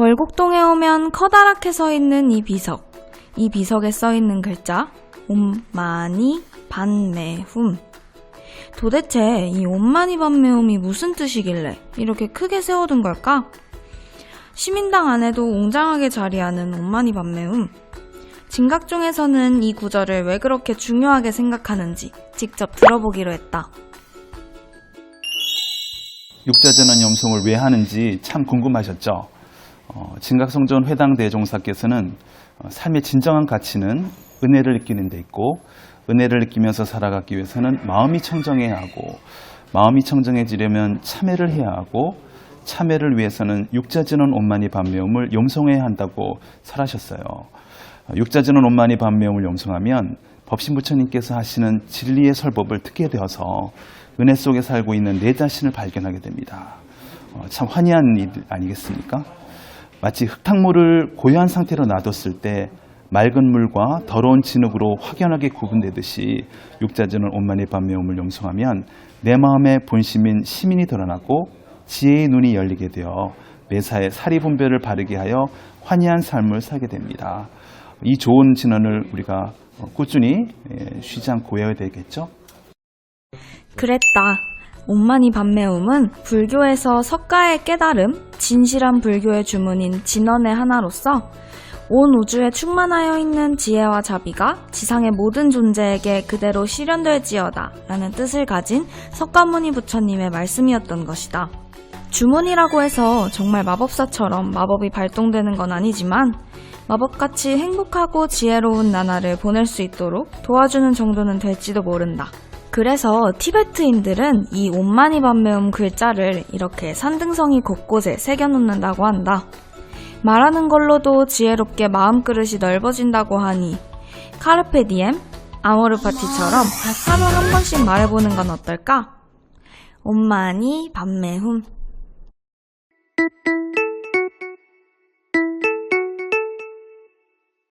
월곡동에 오면 커다랗게 서 있는 이 비석. 이 비석에 써 있는 글자, 옴마니 반매훔. 도대체 이 옴마니 반매움이 무슨 뜻이길래 이렇게 크게 세워둔 걸까? 시민당 안에도 웅장하게 자리하는 옴마니 반매움. 진각종에서는 이 구절을 왜 그렇게 중요하게 생각하는지 직접 들어보기로 했다. 육자전원 염송을 왜 하는지 참 궁금하셨죠? 어, 진각성전 회당 대종사께서는 어, 삶의 진정한 가치는 은혜를 느끼는 데 있고 은혜를 느끼면서 살아가기 위해서는 마음이 청정해야 하고 마음이 청정해지려면 참회를 해야 하고 참회를 위해서는 육자전원 온만이 반매움을 염송해야 한다고 설하셨어요. 어, 육자전원 온만이 반매움을 염송하면 법신 부처님께서 하시는 진리의 설법을 듣게 되어서 은혜 속에 살고 있는 내 자신을 발견하게 됩니다. 어, 참 환희한 일 아니겠습니까? 마치 흙탕물을 고요한 상태로 놔뒀을 때 맑은 물과 더러운 진흙으로 확연하게 구분되듯이 육자전은 온만의 반매움을 용성하면 내 마음의 본심인 시민이 드러나고 지혜의 눈이 열리게 되어 매사에 사리 분별을 바르게 하여 환희한 삶을 살게 됩니다. 이 좋은 진언을 우리가 어, 꾸준히 예, 쉬지 않고 외워야 되겠죠? 그랬다. 옴마니 반매움은 불교에서 석가의 깨달음, 진실한 불교의 주문인 진언의 하나로서 온 우주에 충만하여 있는 지혜와 자비가 지상의 모든 존재에게 그대로 실현될지어다 라는 뜻을 가진 석가모니 부처님의 말씀이었던 것이다. 주문이라고 해서 정말 마법사처럼 마법이 발동되는 건 아니지만 마법같이 행복하고 지혜로운 나날을 보낼 수 있도록 도와주는 정도는 될지도 모른다. 그래서 티베트인들은 이 온마니 반매움 글자를 이렇게 산등성이 곳곳에 새겨놓는다고 한다. 말하는 걸로도 지혜롭게 마음그릇이 넓어진다고 하니 카르페 디엠, 아모르 파티처럼 하루 한 번씩 말해보는 건 어떨까? 온마니 반매움